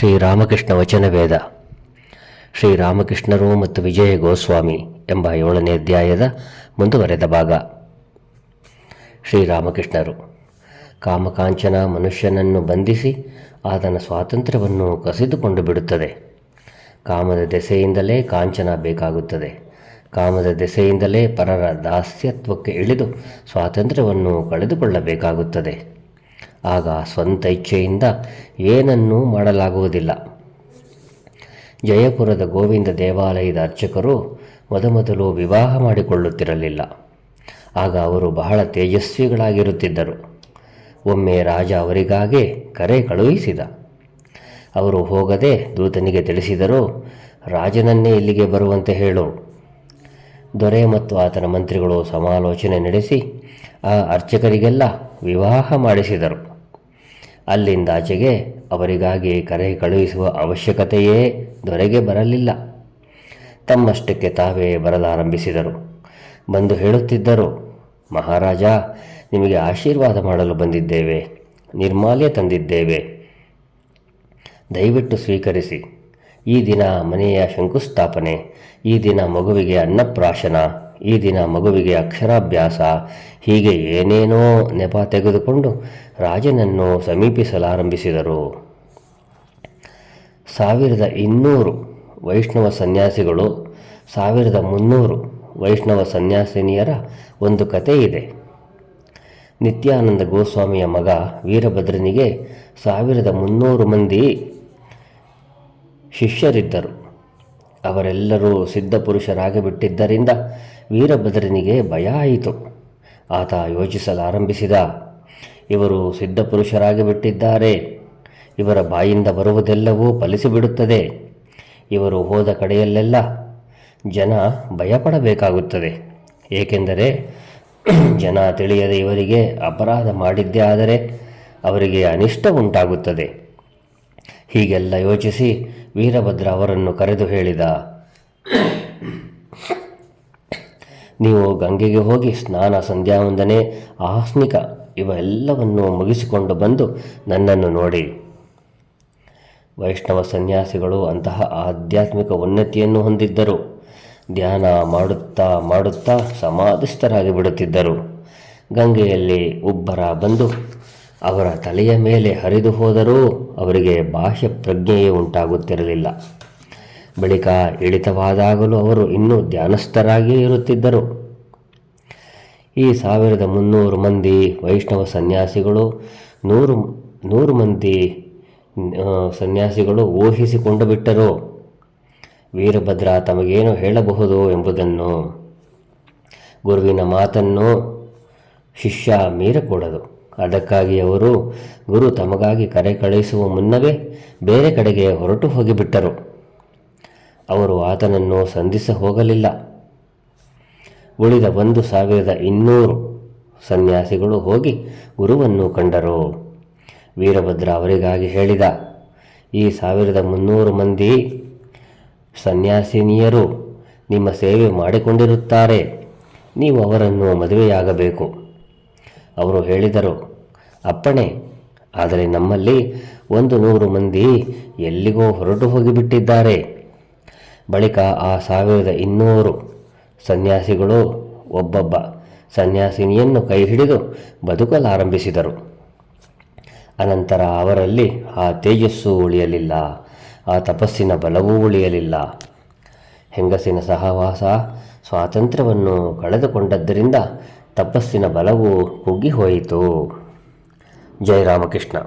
ಶ್ರೀರಾಮಕೃಷ್ಣ ವಚನ ವೇದ. ಶ್ರೀರಾಮಕೃಷ್ಣರು ಮತ್ತು ವಿಜಯ ಗೋಸ್ವಾಮಿ ಎಂಬ ಏಳನೇ ಅಧ್ಯಾಯದ ಮುಂದುವರೆದ ಭಾಗ. ಶ್ರೀರಾಮಕೃಷ್ಣರು ಕಾಮಕಾಂಚನ ಮನುಷ್ಯನನ್ನು ಬಂಧಿಸಿ ಆತನ ಸ್ವಾತಂತ್ರ್ಯವನ್ನು ಕಸಿದುಕೊಂಡು ಬಿಡುತ್ತದೆ. ಕಾಮದ ದೆಸೆಯಿಂದಲೇ ಕಾಂಚನ ಬೇಕಾಗುತ್ತದೆ. ಕಾಮದ ದೆಸೆಯಿಂದಲೇ ಪರರ ದಾಸ್ಯತ್ವಕ್ಕೆ ಇಳಿದು ಸ್ವಾತಂತ್ರ್ಯವನ್ನು ಕಳೆದುಕೊಳ್ಳಬೇಕಾಗುತ್ತದೆ. ಆಗ ಸ್ವಂತ ಇಚ್ಛೆಯಿಂದ ಏನನ್ನೂ ಮಾಡಲಾಗುವುದಿಲ್ಲ. ಜಯಪುರದ ಗೋವಿಂದ ದೇವಾಲಯದ ಅರ್ಚಕರು ಮೊದಮೊದಲು ವಿವಾಹ ಮಾಡಿಕೊಳ್ಳುತ್ತಿರಲಿಲ್ಲ. ಆಗ ಅವರು ಬಹಳ ತೇಜಸ್ವಿಗಳಾಗಿರುತ್ತಿದ್ದರು. ಒಮ್ಮೆ ರಾಜ ಅವರಿಗಾಗಿ ಕರೆ ಕಳುಹಿಸಿದ. ಅವರು ಹೋಗದೆ ದೂತನಿಗೆ ತಿಳಿಸಿದರು, ರಾಜನನ್ನೇ ಇಲ್ಲಿಗೆ ಬರುವಂತೆ ಹೇಳು. ದೊರೆ ಮತ್ತು ಆತನ ಮಂತ್ರಿಗಳು ಸಮಾಲೋಚನೆ ನಡೆಸಿ ಆ ಅರ್ಚಕರಿಗೆಲ್ಲ ವಿವಾಹ ಮಾಡಿಸಿದರು. ಅಲ್ಲಿಂದಾಚೆಗೆ ಅವರಿಗಾಗಿ ಕರೆ ಕಳುಹಿಸುವ ಅವಶ್ಯಕತೆಯೇ ದೊರೆಗೆ ಬರಲಿಲ್ಲ. ತಮ್ಮಷ್ಟಕ್ಕೆ ತಾವೇ ಬರಲಾರಂಭಿಸಿದರು. ಬಂದು ಹೇಳುತ್ತಿದ್ದರು, ಮಹಾರಾಜ, ನಿಮಗೆ ಆಶೀರ್ವಾದ ಮಾಡಲು ಬಂದಿದ್ದೇವೆ, ನಿರ್ಮಾಲ್ಯ ತಂದಿದ್ದೇವೆ. ದಯವಿಟ್ಟು ಸ್ವೀಕರಿಸಿ. ಈ ದಿನ ಮನೆಯ ಶಂಕುಸ್ಥಾಪನೆ, ಈ ದಿನ ಮಗುವಿಗೆ ಅನ್ನಪ್ರಾಶನ ಈ ದಿನ ಮಗುವಿಗೆ ಅಕ್ಷರಾಭ್ಯಾಸ. ಹೀಗೆ ಏನೇನೋ ನೆಪ ತೆಗೆದುಕೊಂಡು ರಾಜನನ್ನು ಸಮೀಪಿಸಲಾರಂಭಿಸಿದರು. ಸಾವಿರದ ಇನ್ನೂರು ವೈಷ್ಣವ ಸನ್ಯಾಸಿಗಳು, ಸಾವಿರದ ಮುನ್ನೂರು ವೈಷ್ಣವ ಸನ್ಯಾಸಿನಿಯರ ಒಂದು ಕತೆ ಇದೆ. ನಿತ್ಯಾನಂದ ಗೋಸ್ವಾಮಿಯ ಮಗ ವೀರಭದ್ರನಿಗೆ ಸಾವಿರದ ಮುನ್ನೂರು ಮಂದಿ ಶಿಷ್ಯರಿದ್ದರು. ಅವರೆಲ್ಲರೂ ಸಿದ್ಧಪುರುಷರಾಗಿಬಿಟ್ಟಿದ್ದರಿಂದ ವೀರಭದ್ರನಿಗೆ ಭಯ ಆಯಿತು. ಆತ ಯೋಚಿಸಲಾರಂಭಿಸಿದ, ಇವರು ಸಿದ್ಧಪುರುಷರಾಗಿಬಿಟ್ಟಿದ್ದಾರೆ ಇವರ ಬಾಯಿಂದ ಬರುವುದೆಲ್ಲವೂ ಫಲಿಸಿಬಿಡುತ್ತದೆ. ಇವರು ಹೋದ ಕಡೆಯಲ್ಲೆಲ್ಲ ಜನ ಭಯಪಡಬೇಕಾಗುತ್ತದೆ. ಏಕೆಂದರೆ ಜನ ತಿಳಿಯದೆ ಇವರಿಗೆ ಅಪರಾಧ ಮಾಡಿದ್ದೇ ಆದರೆ ಅವರಿಗೆ ಅನಿಷ್ಟ ಉಂಟಾಗುತ್ತದೆ. ಹೀಗೆಲ್ಲ ಯೋಚಿಸಿ ವೀರಭದ್ರ ಅವರನ್ನು ಕರೆದು ಹೇಳಿದ, ನೀವು ಗಂಗೆಗೆ ಹೋಗಿ ಸ್ನಾನ ಸಂಧ್ಯಾವಂದನೆ ಆಸ್ನಿಕ ಇವೆಲ್ಲವನ್ನು ಮುಗಿಸಿಕೊಂಡು ಬಂದು ನನ್ನನ್ನು ನೋಡಿ. ವೈಷ್ಣವ ಸನ್ಯಾಸಿಗಳು ಅಂತಹ ಆಧ್ಯಾತ್ಮಿಕ ಉನ್ನತಿಯನ್ನು ಹೊಂದಿದ್ದರು. ಧ್ಯಾನ ಮಾಡುತ್ತಾ ಮಾಡುತ್ತಾ ಸಮಾಧಿಸ್ಥರಾಗಿ ಬಿಡುತ್ತಿದ್ದರು. ಗಂಗೆಯಲ್ಲಿ ಉಬ್ಬರ ಬಂದು ಅವರ ತಲೆಯ ಮೇಲೆ ಹರಿದು ಹೋದರೂ ಅವರಿಗೆ ಬಾಹ್ಯ ಪ್ರಜ್ಞೆಯೇ ಉಂಟಾಗುತ್ತಿರಲಿಲ್ಲ. ಬಳಿಕ ಇಳಿತವಾದಾಗಲೂ ಅವರು ಇನ್ನೂ ಧ್ಯಾನಸ್ಥರಾಗಿಯೇ ಇರುತ್ತಿದ್ದರು. ಈ ಸಾವಿರದ ಮುನ್ನೂರು ಮಂದಿ ವೈಷ್ಣವ ಸನ್ಯಾಸಿಗಳು, ನೂರು ನೂರು ಮಂದಿ ಸನ್ಯಾಸಿಗಳು ಊಹಿಸಿಕೊಂಡು ಬಿಟ್ಟರು. ವೀರಭದ್ರ ತಮಗೇನು ಹೇಳಬಹುದು ಎಂಬುದನ್ನು ಗುರುವಿನ ಮಾತನ್ನು ಶಿಷ್ಯ ಮೀರಕೂಡದು. ಅದಕ್ಕಾಗಿ ಅವರು ಗುರು ತಮಗಾಗಿ ಕರೆ ಕಳುಹಿಸುವ ಮುನ್ನವೇ ಬೇರೆ ಕಡೆಗೆ ಹೊರಟು ಹೋಗಿಬಿಟ್ಟರು. ಅವರು ಆತನನ್ನು ಸಂಧಿಸ ಹೋಗಲಿಲ್ಲ. ಉಳಿದ ಒಂದು ಸಾವಿರದ ಇನ್ನೂರು ಸನ್ಯಾಸಿಗಳು ಹೋಗಿ ಗುರುವನ್ನು ಕಂಡರು. ವೀರಭದ್ರ ಅವರಿಗಾಗಿ ಹೇಳಿದ, ಈ ಸಾವಿರದ ಮುನ್ನೂರು ಮಂದಿ ಸನ್ಯಾಸಿನಿಯರು ನಿಮ್ಮ ಸೇವೆ ಮಾಡಿಕೊಂಡಿರುತ್ತಾರೆ. ನೀವು ಅವರನ್ನು ಮದುವೆಯಾಗಬೇಕು. ಅವರು ಹೇಳಿದರು, ಅಪ್ಪಣೆ, ಆದರೆ ನಮ್ಮಲ್ಲಿ ಒಂದು ನೂರು ಮಂದಿ ಎಲ್ಲಿಗೋ ಹೊರಟು ಹೋಗಿಬಿಟ್ಟಿದ್ದಾರೆ. ಬಳಿಕ ಆ ಸಾವಿರದ ಇನ್ನೂರು ಸನ್ಯಾಸಿಗಳು ಒಬ್ಬೊಬ್ಬ ಸನ್ಯಾಸಿನಿಯನ್ನು ಕೈ ಹಿಡಿದು ಬದುಕಲಾರಂಭಿಸಿದರು. ಅನಂತರ ಅವರಲ್ಲಿ ಆ ತೇಜಸ್ಸು ಉಳಿಯಲಿಲ್ಲ, ಆ ತಪಸ್ಸಿನ ಬಲವೂ ಉಳಿಯಲಿಲ್ಲ. ಹೆಂಗಸಿನ ಸಹವಾಸ, ಸ್ವಾತಂತ್ರ್ಯವನ್ನು ಕಳೆದುಕೊಂಡದ್ದರಿಂದ ತಪಸ್ಸಿನ ಬಲವು ಕುಗ್ಗಿ ಹೋಯಿತು. ರಾಮಕೃಷ್ಣ.